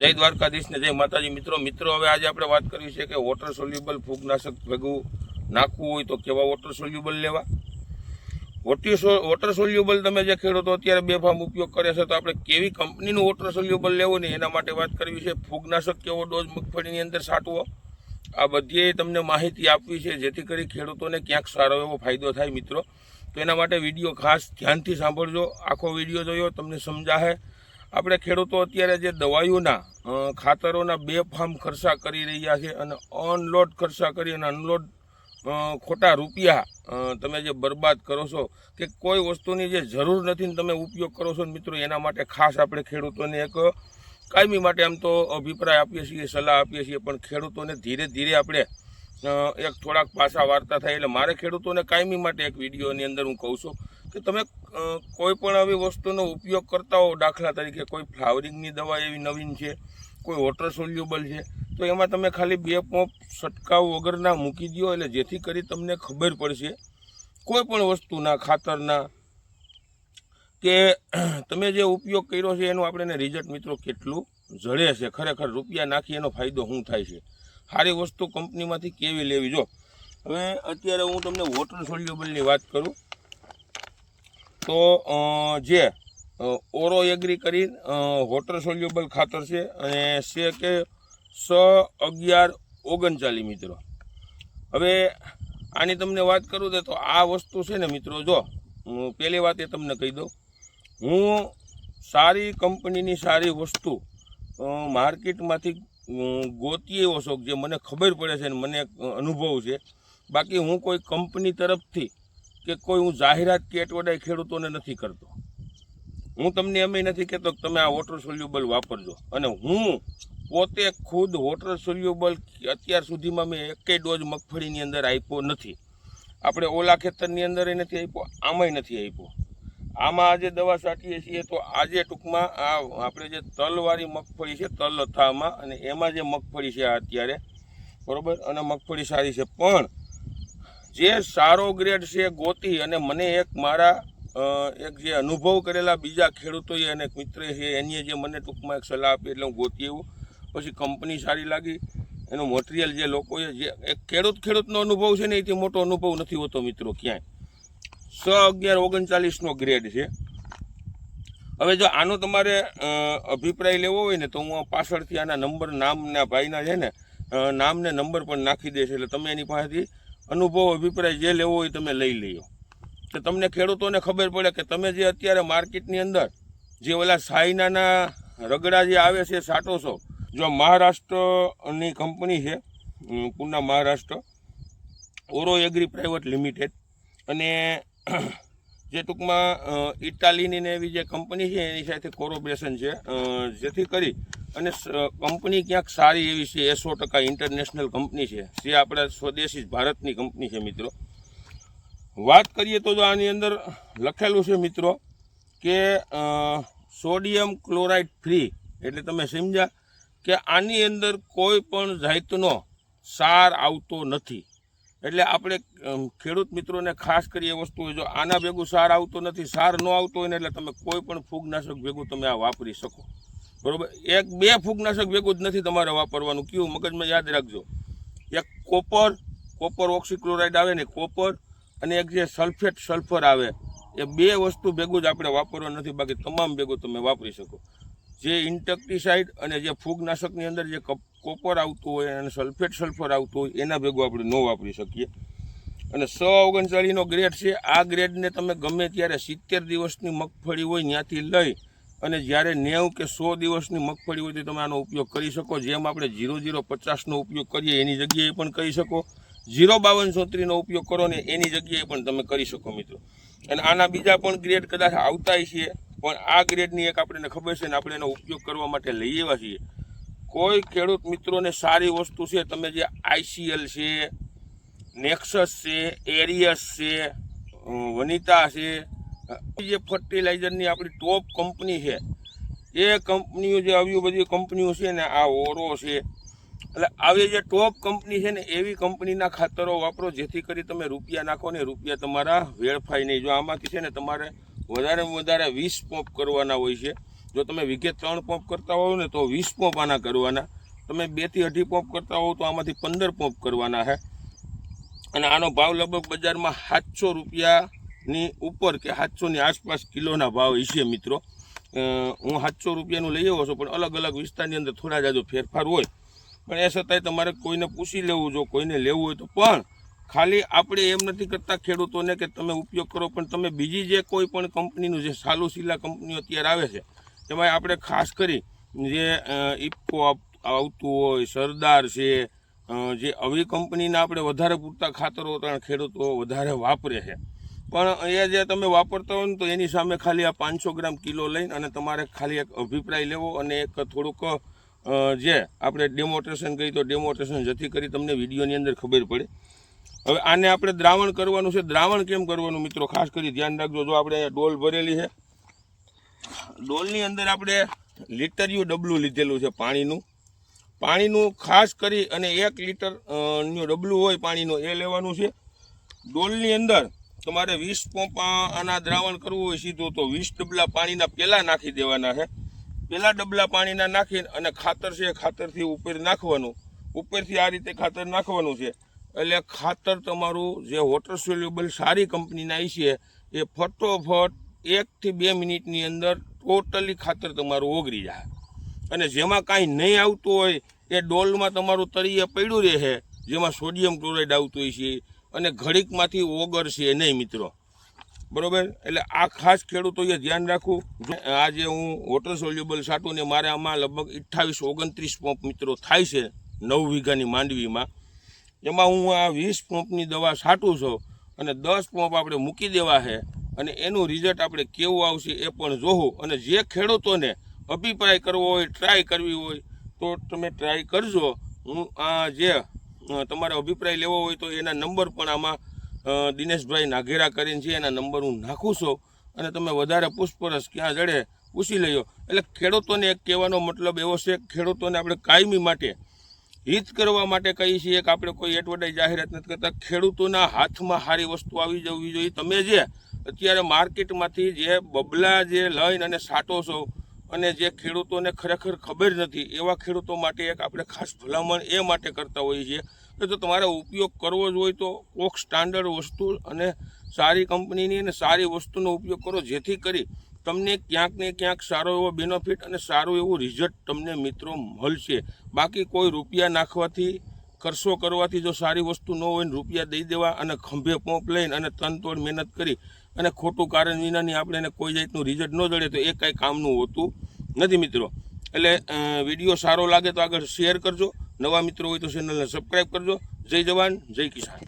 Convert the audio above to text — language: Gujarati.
જય દ્વારકાધીશ ને જય માતાજી. મિત્રો મિત્રો, હવે આજે આપણે વાત કરવી છે કે વોટર સોલ્યુબલ ફૂગનાશક ભેગું નાખવું હોય તો કેવા વોટર સોલ્યુબલ લેવા? વોટર સોલ્યુબલ તમે જે ખેડૂતો અત્યારે બેફામ ઉપયોગ કરે છે તો આપણે કેવી કંપનીનું વોટર સોલ્યુબલ લેવું ને એના માટે વાત કરવી છે? ફૂગનાશક કેવો ડોઝ મગફળીની અંદર સાટવો? આ બધી તમને માહિતી આપવી છે જેથી કરી ખેડૂતોને ક્યાંક સારો એવો ફાયદો થાય. મિત્રો, તો એના માટે વીડિયો ખાસ ધ્યાનથી સાંભળજો. આખો વીડિયો જોયો, તમને સમજાશે. આપણે ખેડૂતો અત્યારે જે દવાઈઓના ખાતરોના બે ફામ ખર્ચા કરી રહ્યા છે અને અનલોડ ખર્ચા કરી અને અનલોડ ખોટા રૂપિયા તમે જે બરબાદ કરો છો કે કોઈ વસ્તુની જે જરૂર નથી તમે ઉપયોગ કરો છો મિત્રો, એના માટે ખાસ આપણે ખેડૂતોને એક કાયમી માટે આમ તો અભિપ્રાય આપીએ છીએ, સલાહ આપીએ છીએ, પણ ખેડૂતોને ધીરે ધીરે આપણે એક થોડાક પાછા વાર્તા થાય. એટલે મારે ખેડૂતોને કાયમી માટે એક વિડીયોની અંદર હું કહું છું. કે તમે કોઈ પણ આવી વસ્તુનો ઉપયોગ કરતા હો દાખલા તરીકે, કોઈ ફ્લાવરિંગની દવા એવી નવીન છે, કોઈ વોટર સોલ્યુબલ છે, તો એમાં તમે ખાલી બે પોપ છંટકાવ વગરના મૂકી દો એટલે જેથી કરી તમને ખબર પડશે કોઈ પણ વસ્તુના, ખાતરના. કે તમે જે ઉપયોગ કર્યો છે એનું આપણે રિઝલ્ટ મિત્રો કેટલું જળે છે. ખરેખર રૂપિયા નાખી એનો ફાયદો શું થાય છે. સારી વસ્તુ કંપનીમાંથી કેવી લેવી? જો, હવે અત્યારે હું તમને વોટર સોલ્યુબલની વાત કરું. તો જે ઓરો એગ્રી કરી વોટર સોલ્યુબલ ખાતર છે અને છે કે સ અગિયાર ઓગણચાલીસ મિત્રો. હવે આની તમને વાત કરું તો આ વસ્તુ છે ને મિત્રો, જો, હું પહેલી વાત એ તમને કહી દઉં. હું સારી કંપનીની સારી વસ્તુ માર્કેટમાંથી ગોતી એવો શોખ જે મને ખબર પડે છે ને મને અનુભવ છે. બાકી હું કોઈ કંપની તરફથી કે કોઈ હું જાહેરાત કે એટવડાય ખેડૂતોને નથી કરતો. હું તમને એમ નથી કહેતો કે તમે આ વોટર સોલ્યુબલ વાપરજો. અને હું પોતે ખુદ વોટર સોલ્યુબલ અત્યાર સુધીમાં મેં એકેય ડોઝ મગફળીની અંદર આપ્યો નથી. આપણે ઓલા ખેતરની અંદર નથી આપ્યો, આમાંય નથી આપ્યો. આમાં આજે દવા છાંટીએ છીએ તો આજે ટૂંકમાં આ આપણે જે તલવાળી મગફળી છે તલ અથામાં અને એમાં જે મગફળી છે અત્યારે, બરાબર? અને મગફળી સારી છે. પણ જે સારો ગ્રેડ છે ગોતી અને મને એક મારા એક જે અનુભવ કરેલા બીજા ખેડૂતોએ અને એક મિત્ર છે એની જે મને ટૂંકમાં એક સલાહ આપી એટલે હું ગોતી એવું. પછી કંપની સારી લાગી. એનું મટીરિયલ જે લોકોએ જે, એક ખેડૂત ખેડૂતનો અનુભવ છે ને, એથી મોટો અનુભવ નથી હોતો મિત્રો ક્યાંય. સ અગિયાર ઓગણચાલીસનો ગ્રેડ છે. હવે જો આનો તમારે અભિપ્રાય લેવો હોય ને, તો હું પાછળથી આના નંબર, નામના ભાઈના છે ને નામને નંબર પણ નાખી દઈશ, એટલે તમે એની પાસેથી અનુભવ, અભિપ્રાય જે લેવો હોય તમે લઈ લ્યો. કે તમને ખેડૂતોને ખબર પડે કે તમે જે અત્યારે માર્કેટની અંદર જે ઓલા સાઈનાના રગડા જે આવે છે સાટો છો જો મહારાષ્ટ્રની કંપની છે Poona Maharashtra, Auro Agri private limited, અને જે ટૂંકમાં ઇટાલીની ને એવી જે કંપની છે, એની સાથે કોરોબરેશન છે. જેથી કરી અને કંપની ક્યાંક સારી એવી છે, એ સો ટકા ઇન્ટરનેશનલ કંપની છે. જે આપણા સ્વદેશી ભારતની કંપની છે, મિત્રો. વાત કરીએ તો જો આની અંદર લખેલું છે, મિત્રો, કે સોડિયમ ક્લોરાઇડ ફ્રી. એટલે તમે સમજ્યા કે આની અંદર કોઈ પણ જાતનો સાર આવતો નથી. એટલે આપણે ખેડૂત મિત્રોને ખાસ કરી એ વસ્તુ જો આના ભેગું સાર આવતો નથી, સાર ન આવતો હોય ને એટલે તમે કોઈ પણ ફૂગનાશક ભેગું તમે આ વાપરી શકો. બરાબર? એક બે ફૂગનાશક ભેગું જ નથી તમારે વાપરવાનું. કયું? મગજમાં યાદ રાખજો. એક કોપર કોપર ઓક્સીક્લોરાઇડ આવે ને, કોપર અને એક જે સલ્ફેટ સલ્ફર આવે, એ બે વસ્તુ ભેગું જ આપણે વાપરવાનું નથી, બાકી તમામ ભેગું તમે વાપરી શકો. જે ઇન્ટેક્ટિસાઇડ અને જે ફૂગનાશકની અંદર જે કોપર આવતું હોય અને સલ્ફેટ સલ્ફર આવતું હોય, એના ભેગું આપણે ન વાપરી શકીએ. અને સો ઓગણચાળીસનો ગ્રેડ છે, આ ગ્રેડને તમે ગમે ત્યારે સિત્તેર દિવસની મગફળી હોય ત્યાંથી લઈ અને જ્યારે નેવું કે સો દિવસની મગફળી હોય તો તમે આનો ઉપયોગ કરી શકો. જેમ આપણે ઝીરો ઝીરો પચાસનો ઉપયોગ કરીએ, એની જગ્યાએ પણ કરી શકો. જીરો બાવન સોત્રીનો ઉપયોગ કરો ને એની જગ્યાએ પણ તમે કરી શકો મિત્રો. અને આના બીજા પણ ગ્રેડ કદાચ આવતાય છે, પણ આ ગ્રેડની એક આપણને ખબર છે ને આપણે એનો ઉપયોગ કરવા માટે લઈ આવ્યા છીએ. કોઈ ખેડૂત મિત્રોને સારી વસ્તુ છે, તમે જે આઈસીએલ છે, નેક્સસ છે, એરિયસ છે વનિતા છે જે ફર્ટિલાઇઝરની આપણી ટોપ કંપની છે, એ કંપનીઓ જે આવી બધી કંપનીઓ છે ને, આ ઓરો છે, એટલે આવી જે ટોપ કંપની છે ને, એવી કંપનીના ખાતરો વાપરો, જેથી કરી તમે રૂપિયા નાખો ને, રૂપિયા તમારા વેડફાય નહીં. જો આમાંથી છે ને, તમારે વધારેમાં વધારે વીસ પોપ કરવાના હોય છે જો તમે વીઘે ત્રણ પંપ કરતા હોવ ને તો વીસ પંપ આના કરવાના. તમે બેથી અઢી પંપ કરતા હોવ તો આમાંથી પંદર પંપ કરવાના છે અને આનો ભાવ લગભગ બજારમાં સાતસો રૂપિયાની ઉપર કે સાતસોની આસપાસ કિલોના ભાવ હશે મિત્રો. હું સાતસો રૂપિયાનું લઈ આવ્યો છું, પણ અલગ અલગ વિસ્તારની અંદર થોડા જાજો ફેરફાર હોય. પણ એ છતાંય તમારે કોઈને પૂછી લેવું જો કોઈને લેવું હોય તો. પણ ખાલી આપણે એમ નથી કરતા ખેડૂતોને કે તમે ઉપયોગ કરો, પણ તમે બીજી જે કોઈ પણ કંપનીનું જે સાલુસીલા સિલા કંપનીઓ અત્યારે આવે છે એમાં આપણે ખાસ કરી જે ઇફકો આવતું હોય, સરદાર છે જે આવી કંપનીના આપણે વધારે પૂરતા ખાતરો ખેડૂતો વધારે વાપરે છે. પણ અહીંયા જે તમે વાપરતા હોય ને તો એની સામે ખાલી આ પાંચસો ગ્રામ કિલો લઈને અને તમારે ખાલી એક અભિપ્રાય લેવો અને એક થોડુંક જે આપણે ડેમોન્સ્ટ્રેશન કરી તો ડેમોન્સ્ટ્રેશન જતી કરી તમને વિડીયોની અંદર ખબર પડે. હવે આને આપણે દ્રાવણ કરવાનું છે. દ્રાવણ કેમ કરવાનું મિત્રો? ખાસ કરી ધ્યાન રાખજો. જો આપણે ડોલ ભરેલી છે ડોલની અંદર આપણે લીટરિયું ડબલું લીધેલું છે પાણીનું. પાણીનું ખાસ કરી અને એક લીટરનું ડબલું હોય પાણીનું એ લેવાનું છે. ડોલની અંદર તમારે વીસ પંપ આના દ્રાવણ કરવું હોય સીધું તો વીસ ડબલા પાણીના પહેલાં નાખી દેવાના છે. પહેલાં ડબલા પાણીના નાખીને અને ખાતર છે ખાતરથી ઉપર નાખવાનું. ઉપરથી આ રીતે ખાતર નાખવાનું છે. એટલે ખાતર તમારું જે વોટર સોલ્યુબલ સારી કંપનીના છે એ ફટોફટ એકથી બે મિનિટની અંદર ટોટલી ખાતર તમારું ઓગળી જાય. અને જેમાં કાંઈ નહીં આવતું હોય, એ ડોલમાં તમારું તળિયે પડ્યું રહે, જેમાં સોડિયમ ક્લોરાઇડ આવતું હોય છે. અને ઘડીકમાંથી ઓગળશે નહીં, મિત્રો. બરોબર? એટલે આ ખાસ ખેડૂતોએ ધ્યાન રાખવું. આજે હું વોટર સોલ્યુબલ સાટું ને મારે આમાં લગભગ અઠ્ઠાવીસ, ઓગણત્રીસ પંપ મિત્રો થાય છે નવ વીઘાની માંડવીમાં. એમાં હું આ વીસ પંપની દવા છાંટું છું અને દસ પંપ આપણે મૂકી દેવા છે. અને એનું રિઝલ્ટ આપણે કેવું આવશે એ પણ જોવું. અને જે ખેડૂતોને અભિપ્રાય કરવો હોય ટ્રાય કરવી હોય, તો તમે ટ્રાય કરજો. હું આ જે તમારે અભિપ્રાય લેવો હોય તો એના નંબર પણ આમાં દિનેશભાઈ નાઘેરા કરીને છે, એના નંબર હું નાખું છું. અને તમે વધારે પૂછપરછ ક્યાં જડે પૂછી લેજો એટલે ખેડૂતોને એક કહેવાનો મતલબ એવો છે, ખેડૂતોને આપણે કાયમી માટે, હિત કરવા માટે કહીએ છીએ. કે આપણે કોઈ એડવર્ટાઇઝ જાહેરાત નથી કરતા. ખેડૂતોના હાથમાં સારી વસ્તુ આવી જવી જોઈએ. તમે જે અત્યારે માર્કેટમાંથી જે બબલા, જે લઈને અને સાટો છો અને જે ખેડૂતોને ખરેખર ખબર નથી, એવા ખેડૂતો માટે એક આપણે ખાસ ભલામણ એ માટે કરતા હોઈએ છીએ કે જો તમારે ઉપયોગ કરવો જ હોય તો કોક સ્ટાન્ડર્ડ વસ્તુ અને સારી કંપનીની અને સારી વસ્તુનો ઉપયોગ કરો, જેથી કરી તમને ક્યાંક ને ક્યાંક સારો એવો બેનિફિટ અને સારું એવું રિઝલ્ટ તમને મિત્રો મળશે. બાકી કોઈ રૂપિયા નાખવાથી ખર્ચો કરવાથી જો સારી વસ્તુ ન હોય ને રૂપિયા દઈ દેવા અને ખંભે પોંપ લઈને અને તનતોડ મહેનત કરી અને ખોટું કારણ વિનાની આપણે એને કોઈ જાતનું રિઝલ્ટ ન જડે તો એ કાંઈ કામનું હોતું નથી મિત્રો. એટલે વીડિયો સારો લાગે તો આગળ શેર કરજો. નવા મિત્રો હોય તો ચેનલને સબસ્ક્રાઈબ કરજો. જય જવાન, જય કિસાન.